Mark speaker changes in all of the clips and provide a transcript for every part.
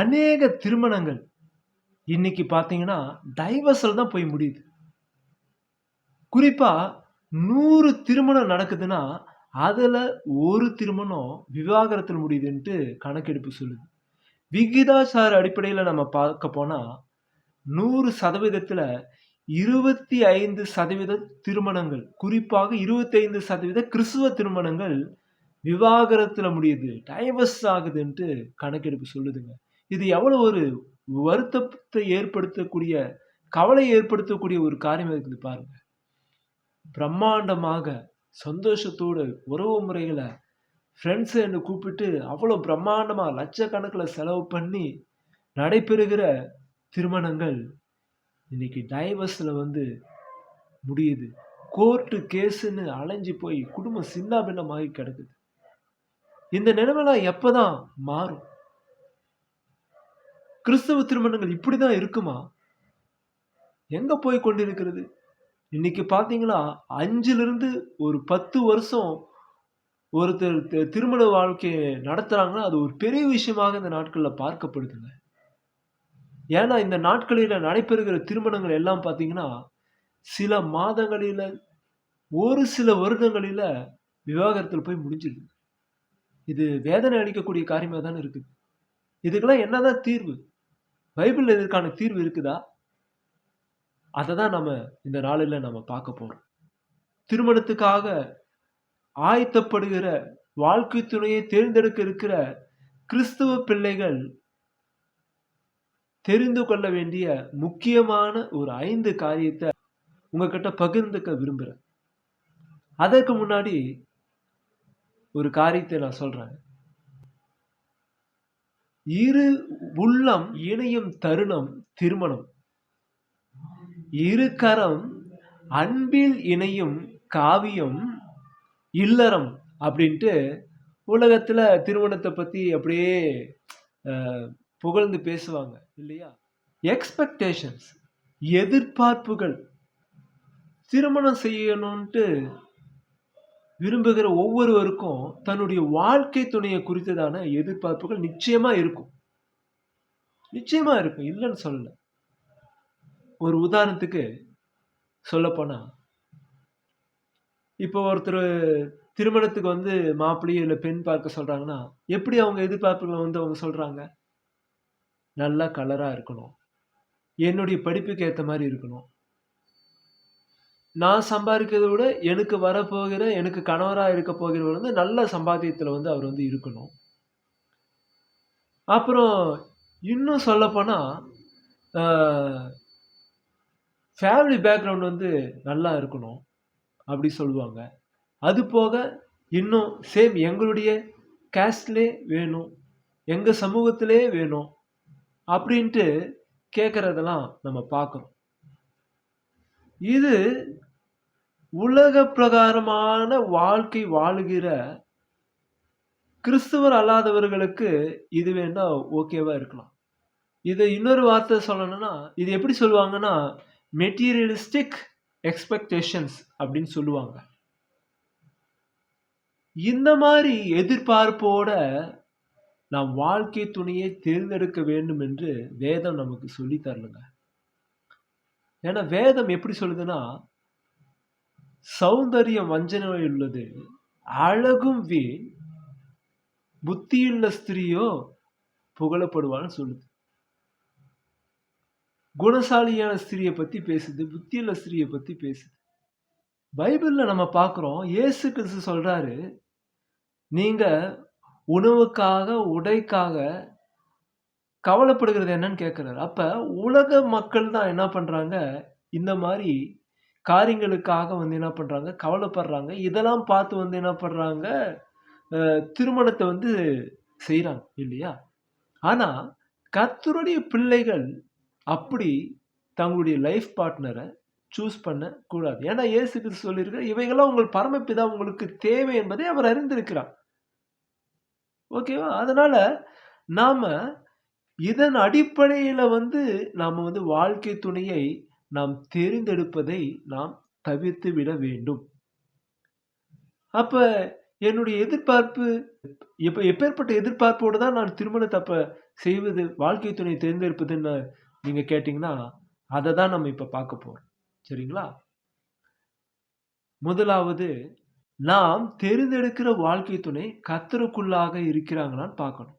Speaker 1: அநேக திருமணங்கள். இன்னைக்கு பார்த்தீங்கன்னா டைவர்ஸில் தான் போய் முடியுது. குறிப்பாக நூறு திருமணம் நடக்குதுன்னா அதில் ஒரு திருமணம் விவாகரத்தில் முடியுதுன்ட்டு கணக்கெடுப்பு சொல்லுது. விகிதாசார அடிப்படையில் நம்ம பார்க்க போனால் நூறு சதவீதத்தில் இருபத்தி ஐந்து சதவீத திருமணங்கள் குறிப்பாக இருபத்தி ஐந்து சதவீத கிறிஸ்துவ திருமணங்கள் விவாகரத்தில் முடியுது. டைவர்ஸ் ஆகுதுன்ட்டு கணக்கெடுப்பு சொல்லுதுங்க. இது எவ்வளவு ஒரு வருத்தத்தை ஏற்படுத்தக்கூடிய கவலை ஏற்படுத்தக்கூடிய ஒரு காரியம் இருக்குது பாருங்க. பிரம்மாண்டமாக சந்தோஷத்தோடு உறவு முறைகளை ஃப்ரெண்ட்ஸை என்று கூப்பிட்டு அவ்வளோ பிரம்மாண்டமாக லட்சக்கணக்கில் செலவு பண்ணி நடைபெறுகிற திருமணங்கள் இன்னைக்கு டைவர்ஸில் வந்து முடியுது. கோர்ட்டு கேஸுன்னு அலைஞ்சு போய் குடும்பம் சின்ன பின்னமாகி கிடக்குது. இந்த நிலைமைலாம் எப்பதான் மாறும்? கிறிஸ்தவ திருமணங்கள் இப்படி தான் இருக்குமா? எங்கே போய் கொண்டிருக்கிறது? இன்னைக்கு பார்த்தீங்கன்னா அஞ்சிலிருந்து ஒரு பத்து வருஷம் ஒருத்தர் திருமண வாழ்க்கையை நடத்துகிறாங்கன்னா அது ஒரு பெரிய விஷயமாக இந்த நாட்களில் பார்க்கப்படுதுங்க. ஏன்னா இந்த நாட்களில் நடைபெறுகிற திருமணங்கள் எல்லாம் பார்த்தீங்கன்னா சில மாதங்களில் ஒரு சில வருடங்களில் விவாகரத்தில் போய் முடிஞ்சிருது. இது வேதனை அளிக்கக்கூடிய காரியமாக தானே இருக்குது. இதுக்கெல்லாம் என்னதான் தீர்வு? பைபிளில் இதற்கான தீர்வு இருக்குதா? அதை தான் நம்ம இந்த நாளில் நம்ம பார்க்க போறோம். திருமணத்துக்காக ஆயத்தப்படுகிற வாழ்க்கை துணையை தேர்ந்தெடுக்க இருக்கிற கிறிஸ்துவ பிள்ளைகள் தெரிந்து கொள்ள வேண்டிய முக்கியமான ஒரு ஐந்து காரியத்தை உங்ககிட்ட பகிர்ந்துக்க விரும்புகிறேன் அதற்கு முன்னாடி ஒரு காரியத்தை நான் சொல்றேன். இரு உள்ளம் இணையும் தருணம் திருமணம். இரு கரம் அன்பில் இணையும் காவியம் இல்லறம் அப்படின்ட்டு உலகத்துல திருமணத்தை பத்தி அப்படியே புகழ்ந்து பேசுவாங்க இல்லையா? எக்ஸ்பெக்டேஷன்ஸ் எதிர்பார்ப்புகள். திருமணம் செய்யணும்ன்ட்டு விரும்புகிற ஒவ்வொருவருக்கும் தன்னுடைய வாழ்க்கை துணையை குறித்ததான எதிர்பார்ப்புகள் நிச்சயமா இருக்கும். நிச்சயமா இருக்கும். இல்லைன்னு சொல்லல. ஒரு உதாரணத்துக்கு சொல்லப்போனா இப்போ ஒருத்தர் திருமணத்துக்கு வந்து மாப்பிள்ளையோ இல்லை பெண் பார்க்க சொல்றாங்கன்னா எப்படி அவங்க எதிர்பார்ப்புகளை வந்து அவங்க சொல்றாங்க? நல்லா கலரா இருக்கணும். என்னுடைய படிப்புக்கு ஏற்ற மாதிரி இருக்கணும். நான் சம்பாதிக்கிறத விட எனக்கு வரப்போகிற எனக்கு கணவராக இருக்க போகிறவர் வந்து நல்ல சம்பாத்தியத்தில் வந்து அவர் வந்து இருக்கணும். அப்புறம் இன்னும் சொல்லப்போனால் ஃபேமிலி பேக்ரவுண்ட் வந்து நல்லா இருக்கணும் அப்படி சொல்லுவாங்க. அது போக இன்னும் சேம் எங்களுடைய கேஸ்ட்லே வேணும் எங்கள் சமூகத்திலே வேணும் அப்படின்ட்டு கேட்குறதெல்லாம் நம்ம பார்க்குறோம் இது உலக பிரகாரமான வாழ்க்கை வாழுகிற கிறிஸ்துவர் அல்லாதவர்களுக்கு இது வேணா ஓகேவா இருக்கலாம். இதை இன்னொரு வார்த்தை சொல்லணும்னா இது எப்படி சொல்லுவாங்கன்னா மெட்டீரியலிஸ்டிக் எக்ஸ்பெக்டேஷன்ஸ் அப்படின்னு சொல்லுவாங்க. இந்த மாதிரி எதிர்பார்ப்போட நாம் வாழ்க்கை துணையை தேர்ந்தெடுக்க வேண்டும் என்று வேதம் நமக்கு சொல்லி தரலுங்க. ஏன்னா வேதம் எப்படி சொல்லுதுன்னா சௌந்தரியம் வஞ்சனை உள்ளது அழகும் வீண். புத்தியுள்ள ஸ்திரீயோ புகழப்படுவான்னு சொல்லுது. குணசாலியான ஸ்திரியை பத்தி பேசுது புத்தியுள்ள ஸ்திரியை பத்தி பேசுது. பைபிள்ல நம்ம பார்க்குறோம் இயேசு கிறிஸ்து சொல்றாரு நீங்க உணவுக்காக உடைக்காக கவலைப்படுகிறது என்னன்னு கேட்குறாரு. அப்ப உலக மக்கள் தான் என்ன பண்றாங்க? இந்த மாதிரி காரியங்களுக்காக வந்து என்ன பண்ணுறாங்க கவலைப்படுறாங்க. இதெல்லாம் பார்த்து வந்து என்ன பண்ணுறாங்க திருமணத்தை வந்து செய்கிறாங்க இல்லையா? ஆனால் கத்தருடைய பிள்ளைகள் அப்படி தங்களுடைய லைஃப் பார்ட்னரை சூஸ் பண்ண கூடாது ஏன்னா இயேசு கிறிஸ்து சொல்லியிருக்கார் இவைகளாம் உங்கள் பரமப்பிதா உங்களுக்கு தேவை என்பதை அவர் அறிந்திருக்கிறார். ஓகேவா? அதனால நாம இதன் அடிப்படையில் வந்து நாம் வந்து வாழ்க்கை துணையை நாம் தெரிந்தெடுப்பதை நாம் தவிர்த்து விட வேண்டும் அப்ப என்னுடைய எதிர்பார்ப்பு எப்ப எப்பேற்பட்ட எதிர்பார்ப்போடு தான் நான் திருமணத்தை அப்ப செய்வது, வாழ்க்கை துணை தேர்ந்தெடுப்பதுன்னு நீங்க கேட்டீங்கன்னா, அதை தான் நம்ம இப்ப பார்க்க போறோம். சரிங்களா? முதலாவது, நாம் தெரிந்தெடுக்கிற வாழ்க்கை துணை கத்தருக்குள்ளாக இருக்கிறாங்களான்னு பார்க்கணும்.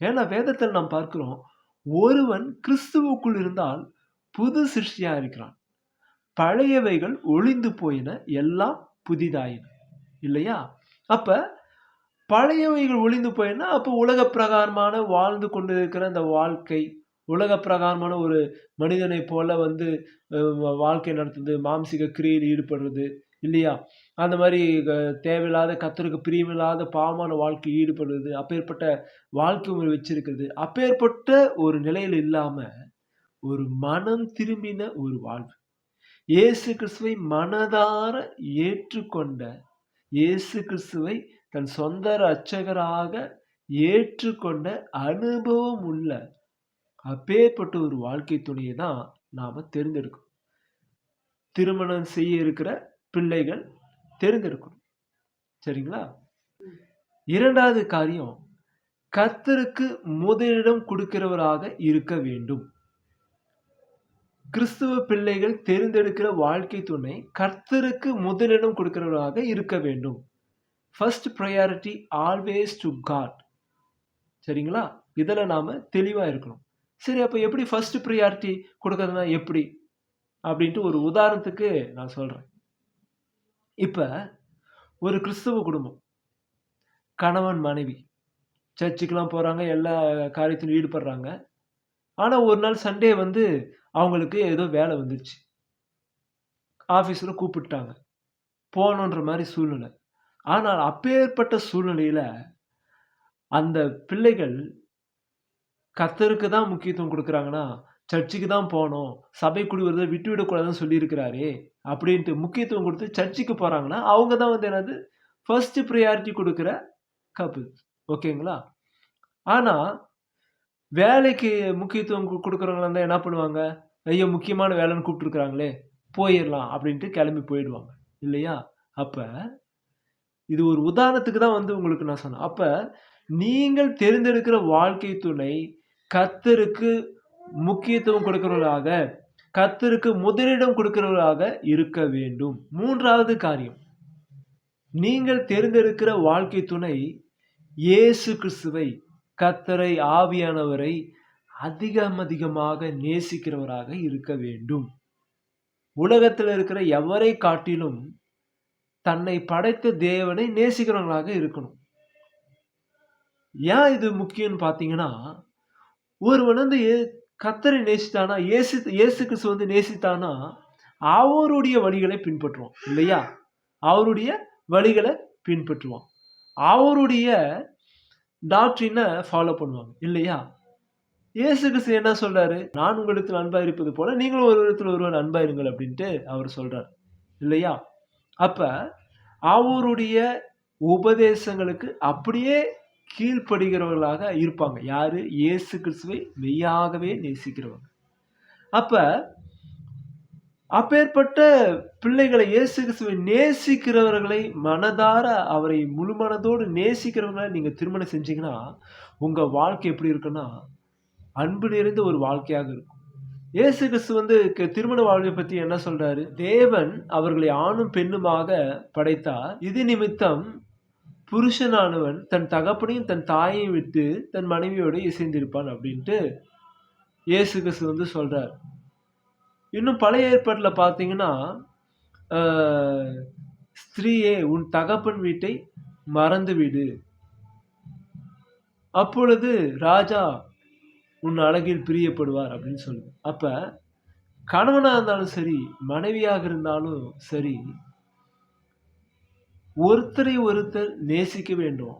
Speaker 1: ஏன்னா வேதத்தில் நாம் பார்க்கிறோம், ஒருவன் கிறிஸ்துவுக்குள் இருந்தால் புது சிருஷ்டியா இருக்கிறான். பழையவைகள் ஒளிந்து போயின, எல்லாம் புதிதாயின. இல்லையா? அப்ப பழையவைகள் ஒளிந்து போயின, அப்போ உலக பிரகாரமான வாழ்ந்து கொண்டு இருக்கிற அந்த வாழ்க்கை, உலக பிரகாரமான ஒரு மனிதனைப் போல வந்து வாழ்க்கை நடத்துறது, மாம்சீக கிரியில் ஈடுபடுறது, இல்லையா? அந்த மாதிரி க தேவையில்லாத கத்தருக்கு பிரியமில்லாத பாவமான வாழ்க்கையில் ஈடுபடுறது, அப்பேற்பட்ட வாழ்க்கை முறை வச்சிருக்கிறது. அப்பேற்பட்ட ஒரு நிலையில் இல்லாமல் ஒரு மனம் திரும்பின ஒரு வாழ்வு. இயேசு கிறிஸ்துவை மனதார ஏற்றுக்கொண்ட, இயேசு கிறிஸ்துவை தன் சொந்த ரட்சகராக ஏற்றுக்கொண்ட அனுபவம் உள்ள, அப்பேற்பட்ட ஒரு வாழ்க்கை துணையை தான் நாம் தேர்ந்தெடுக்கணும். திருமணம் செய்ய இருக்கிற பிள்ளைகள் தேர்ந்தெடுக்கணும். சரிங்களா? இரண்டாவது காரியம், கர்த்தருக்கு முதலிடம் கொடுக்கிறவராக இருக்க வேண்டும். கிறிஸ்துவ பிள்ளைகள் தேர்ந்தெடுக்கிற வாழ்க்கை துணை கர்த்தருக்கு முதலிடம் கொடுக்கிறவராக இருக்க வேண்டும். First priority always to God. சரிங்களா? இதில் நாம் தெளிவாக இருக்கணும். சரி அப்போ எப்படி ஃபர்ஸ்ட் ப்ரையாரிட்டி கொடுக்கறதுனா எப்படி? அப்படின்ட்டு ஒரு உதாரணத்துக்கு நான் சொல்கிறேன் இப்போ ஒரு கிறிஸ்துவ குடும்பம். கணவன், மனைவி. சர்ச்சுக்குலாம் போகிறாங்க எல்லா காரியத்திலும் ஈடுபடுறாங்க. ஆனால் ஒரு நாள் சண்டே வந்து அவங்களுக்கு ஏதோ வேலை வந்துருச்சு. ஆஃபீஸில் கூப்பிட்டாங்க. போகணுன்ற மாதிரி சூழ்நிலை. ஆனால் அப்பேற்பட்ட சூழ்நிலையில் அந்த பிள்ளைகள் கத்தருக்கு தான் முக்கியத்துவம் கொடுக்குறாங்கன்னா சர்ச்சுக்கு தான் போகணும் சபை கூடி விட்டு விட்டுவிடக்கூடாதுன்னு சொல்லியிருக்கிறாரே! அப்படின்ட்டு முக்கியத்துவம் கொடுத்து சர்ச்சுக்கு போகிறாங்கன்னா அவங்க தான் வந்து என்னது ஃபர்ஸ்ட் ப்ரியாரிட்டி கொடுக்குற கப்பு ஓகேங்களா? ஆனால் வேலைக்கு முக்கியத்துவம் கு இருந்தால் என்ன பண்ணுவாங்க? ஐயோ! முக்கியமான வேலைன்னு கூப்பிட்டுருக்குறாங்களே போயிடலாம் அப்படின்ட்டு கிளம்பி போயிடுவாங்க. இல்லையா? அப்போ இது ஒரு உதாரணத்துக்கு தான் வந்து உங்களுக்கு நான் சொன்னேன். அப்போ நீங்கள் தெரிந்தெடுக்கிற வாழ்க்கை துணை கத்தருக்கு முக்கியத்துவம் கொடுக்கிறவர்களாக, கத்தருக்கு முதலிடம் கொடுக்கிறவர்களாக இருக்க வேண்டும். மூன்றாவது காரியம், நீங்கள் தேர்ந்தெடுக்கிற வாழ்க்கை துணை இயேசு கிறிஸ்துவை, கத்தரை ஆவியானவரை அதிகம் அதிகமாக நேசிக்கிறவராக இருக்க வேண்டும். உலகத்தில் இருக்கிற எவரை காட்டிலும் தன்னை படைத்த தேவனை நேசிக்கிறவர்களாக இருக்கணும். ஏன் இது முக்கியம்னு பார்த்தீங்கன்னா, ஒருவன் வந்து கத்தரை நேசித்தானா, இயேசு இயேசு கிறிஸ்து வந்து நேசித்தானா, அவருடைய வழிகளை பின்பற்றுவான். இல்லையா? அவருடைய வழிகளை பின்பற்றுவான். அவருடைய டாக்டரினை ஃபாலோ பண்ணுவாங்க. இல்லையா? இயேசு கிறிஸ்து என்ன சொல்றாரு? நான் உங்களிடத்தில் அன்பாக இருப்பது போல, நீங்களும் ஒரு இடத்துல ஒருவர் அன்பாக இருங்கள் அப்படின்ட்டு அவர் சொல்றார். இல்லையா? அப்ப அவருடைய உபதேசங்களுக்கு அப்படியே கீழ்ப்படுகிறவர்களாக இருப்பாங்க. யாரு? இயேசு கிறிஸ்துவை மெய்யாகவே நேசிக்கிறவங்க. அப்ப அப்பேற்பட்ட பிள்ளைகளை இயேசு கிறிஸ்துவை நேசிக்கிறவர்களை மனதார அவரை முழு மனதோடு நேசிக்கிறவங்களை நீங்கள் திருமணம் செஞ்சீங்கன்னா, உங்கள் வாழ்க்கை எப்படி இருக்குன்னா, அன்பு நிறைந்த ஒரு வாழ்க்கையாக இருக்கும். இயேசு கிறிஸ்து வந்து திருமண வாழ்வை பற்றி என்ன சொல்றாரு? தேவன் அவர்களை ஆணும் பெண்ணுமாக படைத்தார். இது நிமித்தம் புருஷனானவன் தன் தகப்பனையும், தன் தாயையும் விட்டு தன் மனைவியோடு இசைந்திருப்பான் அப்படின்ட்டு இயேசு கிறிஸ்து வந்து சொல்றார். இன்னும் பழைய ஏற்பாட்டில் பார்த்தீங்கன்னா, "ஸ்திரீயே உன் தகப்பன் வீட்டை மறந்து விடு அப்பொழுது ராஜா உன் அழகில் பிரியப்படுவார்" அப்படின்னு சொல்லுது. அப்போ கணவனாக இருந்தாலும் சரி, மனைவியாக இருந்தாலும் சரி ஒருத்தரை ஒருத்தர் நேசிக்க வேண்டும்.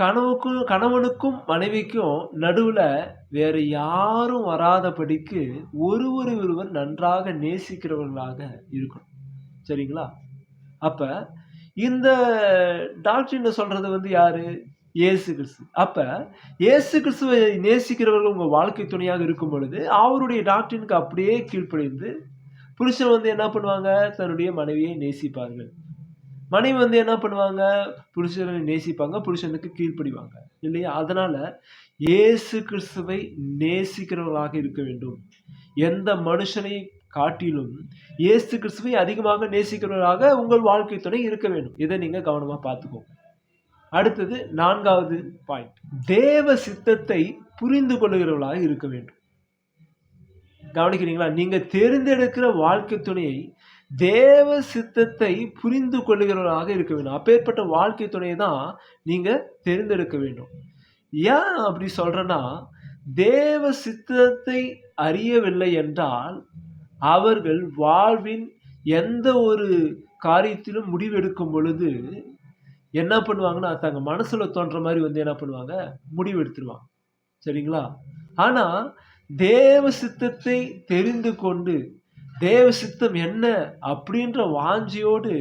Speaker 1: கனவுக்கும் கணவனுக்கும் மனைவிக்கும் நடுவில் வேறு யாரும் வராதபடிக்கு ஒருவரை ஒருவர் நன்றாக நேசிக்கிறவர்களாக இருக்கணும். சரிங்களா? அப்போ இந்த டாக்டர் சொல்கிறது வந்து யார் இயேசு கிறிஸ்து. அப்போ இயேசு கிறிஸ்துவை நேசிக்கிறவர்கள் உங்கள் வாழ்க்கை துணையாக இருக்கும் பொழுது, அவருடைய டாக்டரினுக்கு அப்படியே கீழ்ப்படிந்து, புருஷன் வந்து என்ன பண்ணுவாங்க? தன்னுடைய மனைவியை நேசிப்பார்கள். மனைவி வந்து என்ன பண்ணுவாங்க? புருஷனை நேசிப்பாங்க புருஷனுக்கு கீழ்ப்படிவாங்க இல்லையா? அதனால இயேசு கிறிஸ்துவை நேசிக்கிறவர்களாக இருக்க வேண்டும். எந்த மனுஷனை காட்டிலும் இயேசு கிறிஸ்துவை அதிகமாக நேசிக்கிறவர்களாக உங்கள் வாழ்க்கை துணை இருக்க வேண்டும். இதை நீங்க கவனமா பார்த்துக்கோங்க அடுத்தது நான்காவது பாயிண்ட் தேவ சித்தத்தை புரிந்து கொள்ளுகிறவர்களாக இருக்க வேண்டும். கவனிக்கிறீங்களா? நீங்க தேர்ந்தெடுக்கிற வாழ்க்கை துணையை தேவ சித்தத்தை புரிந்து கொள்கிறவராக இருக்க வேண்டும். அப்பேற்பட்ட வாழ்க்கை துணையை தான் நீங்கள் தேர்ந்தெடுக்க வேண்டும். ஏன் அப்படி சொல்கிறேன்னா தேவ சித்தத்தை அறியவில்லை என்றால் அவர்கள் வாழ்வின் எந்த ஒரு காரியத்திலும் முடிவெடுக்கும் பொழுது என்ன பண்ணுவாங்கன்னா தங்க மனசில் தோன்ற மாதிரி வந்து என்ன பண்ணுவாங்க? முடிவு எடுத்துருவாங்க சரிங்களா? ஆனால் தேவ சித்தத்தை தெரிந்து கொண்டு தேவ சித்தம் என்ன அப்படின்ற வாஞ்சியோடு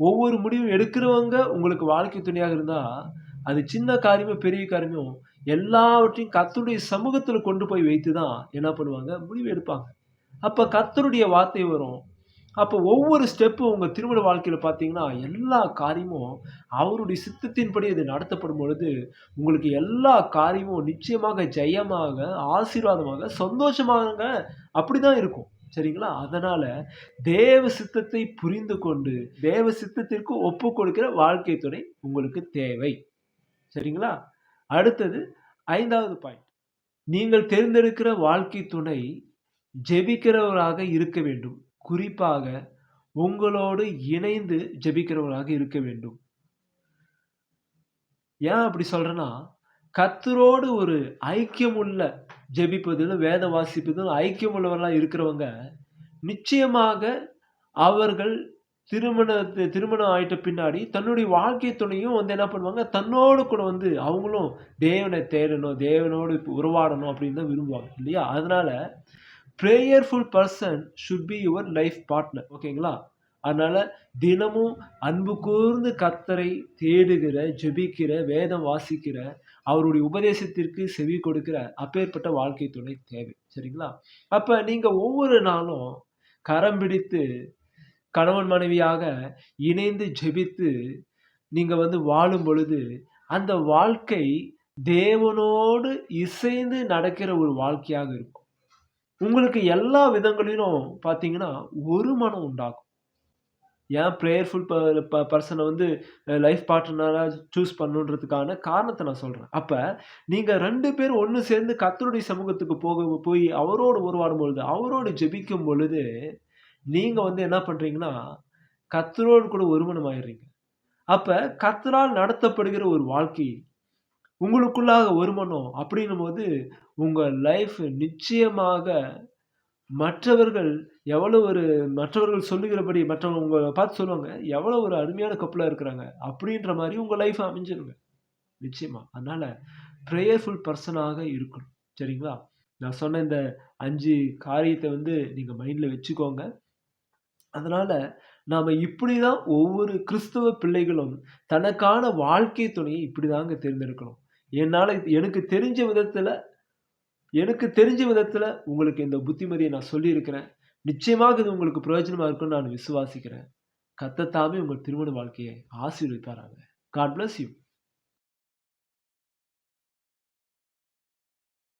Speaker 1: ஒவ்வொரு முடிவும் எடுக்கிறவங்க உங்களுக்கு வாழ்க்கை துணையாக இருந்தால் அது சின்ன காரியமோ பெரிய காரியமோ எல்லாவற்றையும் கத்தருடைய சமூகத்தில் கொண்டு போய் வைத்து தான் என்ன பண்ணுவாங்க? முடிவு எடுப்பாங்க. அப்போ கத்தருடைய வார்த்தை வரும். அப்போ ஒவ்வொரு ஸ்டெப்பும் உங்கள் திருமண வாழ்க்கையில் பார்த்தீங்கன்னா எல்லா காரியமும் அவருடைய சித்தத்தின்படி இது நடத்தப்படும் பொழுது உங்களுக்கு எல்லா காரியமும் நிச்சயமாக ஜெயமாக ஆசீர்வாதமாக சந்தோஷமாக அப்படிதான் இருக்கும். சரிங்களா? அதனால் தேவ சித்தத்தை புரிந்து கொண்டு தேவ சித்தத்திற்கு ஒப்பு கொடுக்கிற வாழ்க்கை துணை உங்களுக்கு தேவை. சரிங்களா? அடுத்தது ஐந்தாவது பாயிண்ட் நீங்கள் தேர்ந்தெடுக்கிற வாழ்க்கை துணை ஜெபிக்கிறவராக இருக்க வேண்டும். குறிப்பாக உங்களோடு இணைந்து ஜெபிக்கிறவராக இருக்க வேண்டும். ஏன் அப்படி சொல்றேன்னா கத்தரோடு ஒரு ஐக்கியம் உள்ள ஜெபிப்பதிலும் வேத வாசிப்பதிலும் ஐக்கியம் உள்ளவர்களாக இருக்கிறவங்க நிச்சயமாக அவர்கள் திருமண திருமணம் ஆயிட்ட பின்னாடி தன்னுடைய வாழ்க்கை துணையும் வந்து என்ன பண்ணுவாங்க? தன்னோடு கூட வந்து அவங்களும் தேவனை தேடணும் தேவனோடு உருவாடணும் அப்படின்னு தான் விரும்புவாங்க இல்லையா? அதனால prayerful person should be your life partner ஓகேங்களா? அதனால தினமும் அன்பு கூர்ந்து கத்தரை தேடுகிற ஜெபிக்கிற வேதம் வாசிக்கிற அவருடைய உபதேசத்திற்கு செவி கொடுக்கிற அப்பேற்பட்ட வாழ்க்கை துணை தேவை. சரிங்களா? அப்ப நீங்க ஒவ்வொரு நாளும் கரம் பிடித்து கணவன் மனைவியாக இணைந்து ஜெபித்து நீங்க வந்து வாழும் பொழுது அந்த வாழ்க்கை தேவனோடு இசைந்து நடக்கிற ஒரு வாழ்க்கையாக இருக்கும். உங்களுக்கு எல்லா விதங்களிலும் பார்த்தீங்கன்னா ஒரு மனம் உண்டாகும். ஏன் ப்ரேயர்ஃபுல் ப பர்சனை வந்து லைஃப் பார்ட்னராக சூஸ் பண்ணுன்றதுக்கான காரணத்தை நான் சொல்கிறேன் அப்போ நீங்கள் ரெண்டு பேர் ஒன்று சேர்ந்து கத்தருடைய சமூகத்துக்கு போக போய் அவரோடு உருவாடும் பொழுது அவரோடு ஜெபிக்கும் பொழுது நீங்கள் வந்து என்ன பண்ணுறீங்கன்னா கத்தரோடு கூட ஒருமணம் ஆயிடுறீங்க அப்போ கத்தரால் நடத்தப்படுகிற ஒரு வாழ்க்கை உங்களுக்குள்ளாக ஒருமனம் அப்படின்னும் போது உங்கள் லைஃப் நிச்சயமாக மற்றவர்கள் எவ்வளோ ஒரு மற்றவர்கள் சொல்லுகிறபடி மற்றவங்க உங்களை பார்த்து சொல்லுவாங்க எவ்வளோ ஒரு அருமையான கப்பலாக இருக்கிறாங்க அப்படின்ற மாதிரி உங்கள் லைஃப் அமைஞ்சிருங்க. நிச்சயமாக அதனால் ப்ரேயர்ஃபுல் பர்சனாக இருக்கணும். சரிங்களா? நான் சொன்ன இந்த அஞ்சு காரியத்தை வந்து நீங்கள் மைண்டில் வச்சுக்கோங்க. அதனால் நாம் இப்படி தான் ஒவ்வொரு கிறிஸ்தவ பிள்ளைகளும் தனக்கான வாழ்க்கை துணையை இப்படி தாங்க தேர்ந்தெடுக்கணும். என்னால் எனக்கு தெரிஞ்ச விதத்தில் எனக்கு தெரிஞ்ச விதத்தில் உங்களுக்கு இந்த புத்திமதியை நான் சொல்லியிருக்கிறேன். நிச்சயமாக இது உங்களுக்கு பிரயோஜனமாக இருக்கும்னு நான் விசுவாசிக்கிறேன். கத்தத்தாமே உங்கள் திருமண வாழ்க்கையை ஆசீர்விப்பாராங்க காட் பிளஸ் யூ